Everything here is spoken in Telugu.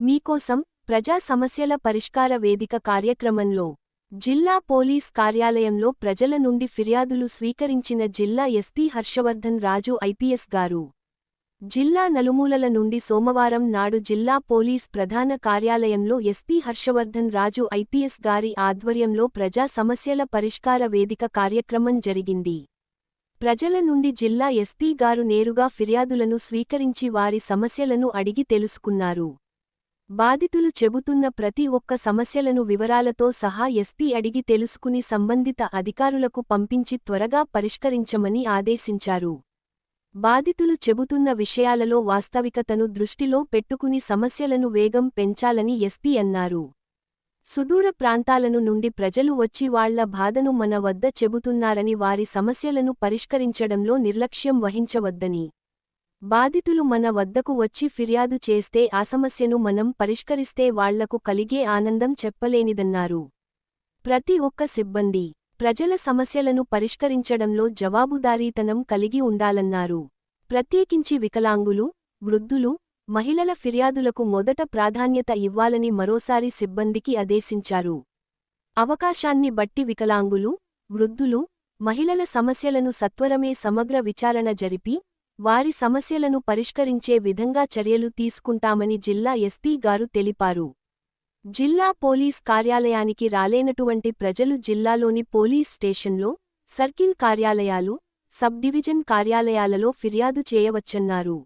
మీకోసం ప్రజా సమస్యల పరిష్కార వేదిక కార్యక్రమంలో జిల్లా పోలీస్ కార్యాలయంలో ప్రజల నుండి ఫిర్యాదులు స్వీకరించిన జిల్లా ఎస్పీ హర్షవర్ధన్ రాజు ఐపీఎస్ గారు. జిల్లా నలుమూలల నుండి సోమవారం నాడు జిల్లా పోలీస్ ప్రధాన కార్యాలయంలో ఎస్పీ హర్షవర్ధన్ రాజు ఐపీఎస్ గారి ఆధ్వర్యంలో ప్రజా సమస్యల పరిష్కార వేదిక కార్యక్రమం జరిగింది. ప్రజల నుండి జిల్లా ఎస్పీ గారు నేరుగా ఫిర్యాదులను స్వీకరించి వారి సమస్యలను అడిగి తెలుసుకున్నారు. బాధితులు చెబుతున్న ప్రతి ఒక్క సమస్యలను వివరాలతో సహా ఎస్పీ అడిగి తెలుసుకుని సంబంధిత అధికారులకు పంపించి త్వరగా పరిష్కరించమని ఆదేశించారు. బాధితులు చెబుతున్న విషయాలలో వాస్తవికతను దృష్టిలో పెట్టుకుని సమస్యలను వేగం పెంచాలని ఎస్పీ అన్నారు. సుదూర ప్రాంతాలను నుండి ప్రజలు వచ్చి వాళ్ళ బాధను మన వద్ద చెబుతున్నారని వారి సమస్యలను పరిష్కరించడంలో నిర్లక్ష్యం వహించవద్దని బాధితులు మన వద్దకు వచ్చి ఫిర్యాదు చేస్తే ఆ సమస్యను మనం పరిష్కరిస్తే వాళ్ళకు కలిగే ఆనందం చెప్పలేనిదన్నారు. ప్రతి ఒక్క సిబ్బంది ప్రజల సమస్యలను పరిష్కరించడంలో జవాబుదారీతనం కలిగి ఉండాలన్నారు. ప్రత్యేకించి వికలాంగులు వృద్ధులు మహిళల ఫిర్యాదులకు మొదట ప్రాధాన్యత ఇవ్వాలని మరోసారి సిబ్బందికి ఆదేశించారు. అవకాశాన్ని బట్టి వికలాంగులు వృద్ధులు మహిళల సమస్యలను సత్వరమే సమగ్ర విచారణ జరిపి వారి సమస్యలను పరిష్కరించే విధంగా చర్యలు తీసుకుంటామని జిల్లా ఎస్పీ గారు తెలిపారు. జిల్లా పోలీస్ కార్యాలయానికి రాలేనటువంటి ప్రజలు జిల్లాలోని పోలీస్ స్టేషన్లో సర్కిల్ కార్యాలయాలు సబ్ డివిజన్ కార్యాలయాలలో ఫిర్యాదు చేయవచ్చన్నారు.